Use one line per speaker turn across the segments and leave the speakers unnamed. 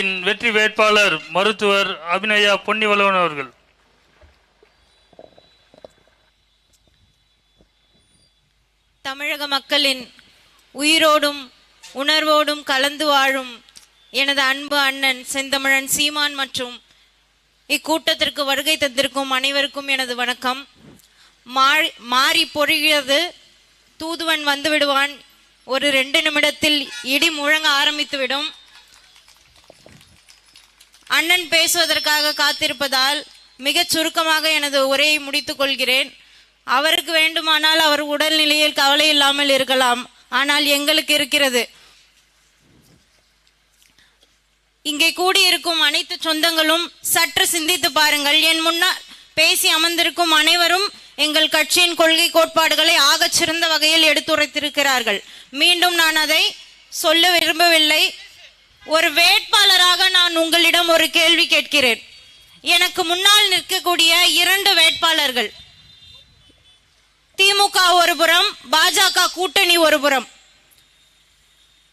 வெற்றி வேட்பாளர் மருத்துவர் அபிநயா பொன்னிவளவன் அவர்கள்.
தமிழக மக்களின் உயிரோடும் உணர்வோடும் கலந்து வாழும் எனது அன்பு அண்ணன் செந்தமிழன் சீமான் மற்றும் இக்கூட்டத்திற்கு வருகை தந்திருக்கும் அனைவருக்கும் எனது வணக்கம். மாறி மாறி பொழிகிறது. தூதுவன் வந்துவிடுவான் ஒரு ரெண்டு நிமிடத்தில் இடி முழங்க ஆரம்பித்துவிடும். அண்ணன் பேசுவதற்காக காத்திருப்பதால் மிகச் சுருக்கமாக எனது உரையை முடித்துக் கொள்கிறேன். அவருக்கு வேண்டுமானால் அவர் உடல்நிலையில் கவலை இல்லாமல் இருக்கலாம். ஆனால் எங்களுக்கு இருக்கிறது. இங்கே கூடியிருக்கும் அனைத்து சொந்தங்களும் சற்று சிந்தித்து பாருங்கள். என் முன்னால் பேசி அமர்ந்திருக்கும் அனைவரும் எங்கள் கட்சியின் கொள்கை கோட்பாடுகளை ஆகச் சிறந்த வகையில் எடுத்துரைத்திருக்கிறார்கள். மீண்டும் நான் அதை சொல்ல விரும்பவில்லை. ஒரு வேட்பாளராக நான் உங்களிடம் ஒரு கேள்வி கேட்கிறேன். எனக்கு முன்னால் நிற்கக்கூடிய இரண்டு வேட்பாளர்கள். திமுக ஒரு புறம் பாஜக கூட்டணி ஒரு புறம்.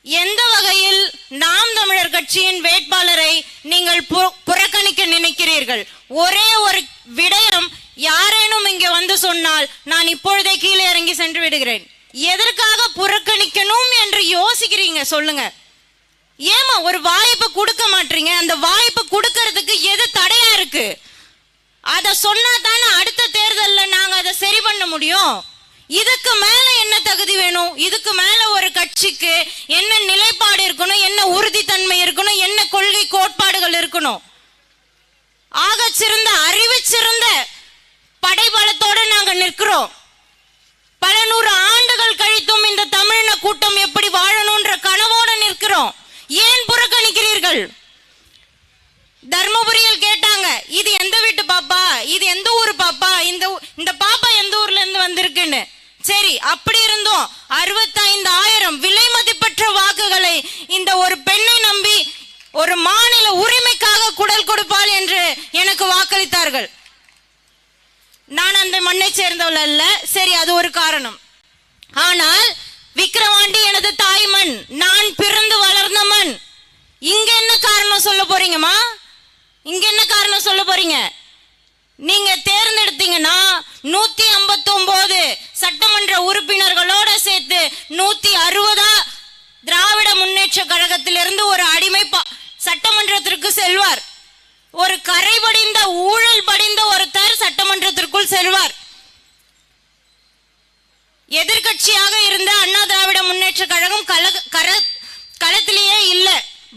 எந்த வகையில் நாம் தமிழர் கட்சியின் வேட்பாளரை நீங்கள் புறக்கணிக்க நினைக்கிறீர்கள்? ஒரே ஒரு விடயம் யாரேனும் இங்கே வந்து சொன்னால் நான் இப்பொழுதே கீழே இறங்கி சென்று விடுகிறேன். எதற்காக புறக்கணிக்கணும் என்று யோசிக்கிறீங்க? சொல்லுங்க. ஏமா ஒரு வாய்ப்பு கொடுக்க மாட்டீங்க? அந்த வாய்ப்பு கொடுக்கறதுக்கு எது தடையா இருக்கு? அத சொன்னா தானே அடுத்த தேர்தல்ல நாங்க அதை சரி பண்ண முடியும்? இதுக்கு மேல என்ன தகுதி வேணும்? இதுக்கு மேல ஒரு கட்சிக்கு என்ன நிலைப்பாடு இருக்கணும்? என்ன உறுதித்தன்மை இருக்கணும்? என்ன கொள்கை கோட்பாடுகள் இருக்கணும்? ஆக சிறந்த அறிவு சிறந்த படைபலத்தோட நாங்க நிற்கிறோம். பல நூறு ஆண்டுகள் கழித்தும் இந்த தமிழின கூட்டம் எப்படி வாழணும்ன்ற கனவோட ஏன் புறக்கணிக்கிறீர்கள்? தர்மபுரியில் கேட்டாங்க இது எந்த வீட்டு பாப்பா? இது எந்த ஊர் பாப்பா? இந்த இந்த பாப்பா எந்த ஊர்ல இருந்து வந்திருக்குன்னு? சரி அப்படி இருந்தும். அறுபத்தைந்து ஆயிரம் விலை மதிப்பற்ற வாக்குகளை இந்த ஒரு பெண்ணை நம்பி ஒரு மாநில உரிமைக்காக குடல் கொடுப்பாள் என்று எனக்கு வாக்களித்தார்கள். நான் அந்த மண்ணை சேர்ந்தவள் அல்ல. சரி அது ஒரு காரணம். ஆனால் விக்கிரவாண்டி எனது தாய்மண் மண் நான் பிறந்து வளர்ந்த மண் இங்க என்ன காரணம் சொல்ல போறீங்கம்மா? இங்க என்ன காரணம் சொல்ல போறீங்க? நீங்க தேர்ந்தெடுத்தீங்கன்னா நூத்தி ஐம்பத்தி சட்டமன்ற உறுப்பினர்களோட சேர்த்து நூத்தி அறுபதா திராவிட முன்னேற்ற கழகத்திலிருந்து ஒரு அடிமை சட்டமன்றத்திற்கு செல்வார். ஒரு கரை படிந்த ஊழல் படிந்த ஒருத்தர் சட்டமன்றத்திற்குள் செல்வார். எதிர்கட்சியாக இருந்த அண்ணா திராவிட முன்னேற்ற கழகம் கழக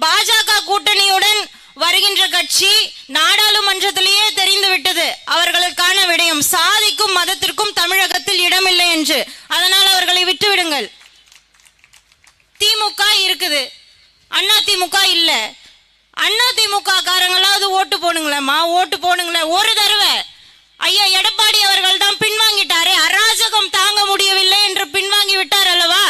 பாஜக கூட்டணியுடன் வருகின்ற கட்சி நாடாளுமன்றத்திலேயே தெரிந்து விட்டது அவர்களுக்கான விடயம் சாதிக்கும் மதத்திற்கும் தமிழகத்தில் இடமில்லை என்று. அதனால் அவர்களை விட்டுவிடுங்கள். திமுக இருக்குது. அண்ணா திமுக இல்ல. அண்ணா திமுக காரங்களாவது ஓட்டு போடுங்களேம்மா. ஓட்டு போனுங்களேன் ஒரு தடவை. ஐயா எடப்பாடி அவர்கள் தான் பின்வாங்கிட்டாரே. அராஜகம் தாங்க முடியவில்லை என்று பின்வாங்கி விட்டார் அல்லவா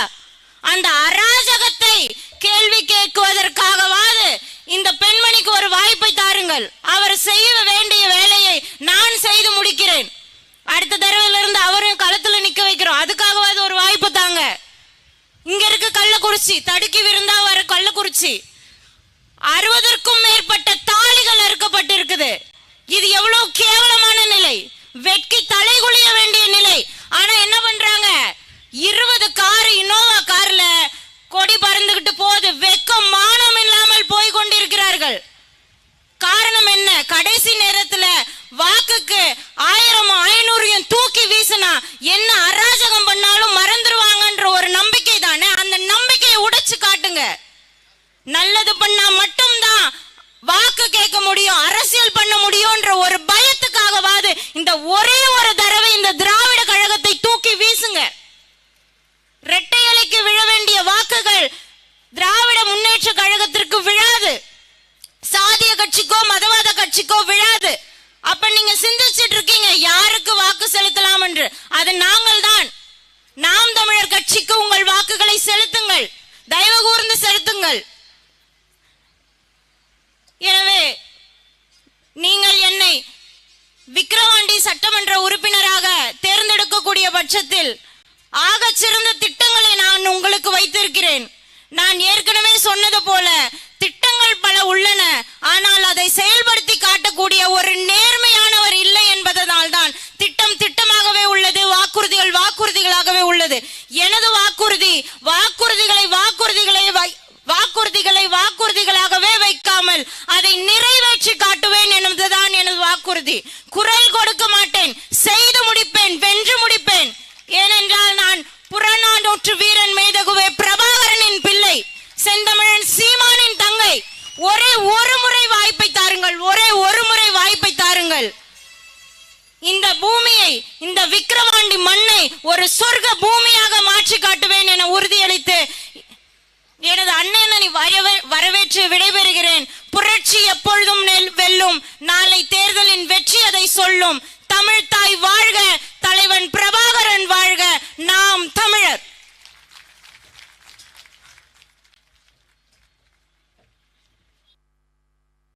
அந்த அராஜகத்தை கேள்வி கேட்குவதற்காகவாது இந்த பெண்மணிக்கு ஒரு வாய்ப்பை தாருங்கள் அவர் செய்ய வேண்டிய வேலையை நான் செய்து முடிக்கிறேன் அடுத்த தடவையில இருந்து அவரையும் களத்துல நிக்க வைக்கிறோம் அதுக்காகவாது ஒரு வாய்ப்பு தாங்க இங்க இருக்க கள்ளக்குறிச்சி தடுக்கி விருந்தா வர கள்ளக்குறிச்சி. அறுபதற்கும் மேற்பட்ட தாலிகள் அறுக்கப்பட்டிருக்குது. இது எவ்வளவு கேவலமான நிலை. வெட்கி தலை குளிய வேண்டிய நிலை. ஆனா என்ன பண்றாங்க? இருபது கார் இனோவா கார்ல கொடி பறந்துகிட்டு போகுது வெக்கம் மானம் இல்லாமல் போய் கொண்டிருக்கிறார்கள். காரணம் என்ன? கடைசி நேரத்துல வாக்குக்கு ஆயிரம் ஐநூறையும் தூக்கி வீசினா என்ன அராஜகம் பண்ணாலும் மறந்துருவாங்கன்ற ஒரு நம்பிக்கை தானே அந்த நம்பிக்கையை உடைச்சு காட்டுங்க நல்லது பண்ணா மட்டும்தான் வாக்கு கேட்க முடியும் அரசியல் பண்ண முடியும்ன்ற ஒரு பயத்துக்காகவாது இந்த ஒரே ஒரு தடவை இந்த திராவிட கழகத்தை தூக்கி வீசுங்க. இரட்டை இலைக்கு விழ வேண்டிய வாக்குகள் திராவிட முன்னேற்ற கழகத்திற்கு விழாது. சாதிய கட்சிக்கோ மதவாத கட்சிக்கோ விழாது. அப்ப நீங்க சிந்திச்சிட்டு இருக்கீங்க யாருக்கு வாக்கு செலுத்தலாம் என்று. அது நாங்கள் தான். நாம் தமிழர் கட்சிக்கு உங்கள் வாக்குகளை செலுத்துங்கள். தயவு கூர்ந்து செலுத்துங்கள். எனவே நீங்கள் என்னை விக்கிரவாண்டி சட்டமன்ற உறுப்பினராக தேர்ந்தெடுக்கக்கூடிய பட்சத்தில் ஆக சிறந்த திட்டங்களை நான் உங்களுக்கு வைத்திருக்கிறேன். நான் ஏற்கனவே சொன்னது போல திட்டங்கள் பல உள்ளன ஆனால் அதை செயல்படுத்தி காட்டக்கூடிய ஒரு நேர்மையானவர் இல்லை என்பதை நான் நிறைவேற்றி காட்டுவேன் என்பதுதான் எனது வாக்குறுதி. குரல் கொடுக்க மாட்டேன் செய்து முடிப்பேன் வென்று முடிப்பேன். ஏனென்றால் நான் புறநானூற்று வீரன் மேதகுவே பிரபாகரனின் பிள்ளை செந்தமிழன் சீமானின் தங்கை. ஒரே ஒரு முறை வாய்ப்பை தாருங்கள் ஒரே ஒரு முறை வாய்ப்பை தாருங்கள். இந்த பூமியை இந்த விக்கிரவாண்டி மண்ணை ஒரு சொர்க்க பூமியாக மாற்றி காட்டுவேன் என உறுதியளித்து எனது அண்ணனை வரவே- வரவேற்று விடைபெறுகிறேன். புரட்சி எப்பொழுதும் வெல்லும். நாளை தேர்தலின் வெற்றி அதை சொல்லும். தமிழ் தாய் வாழ்க தலைவன் பிரபா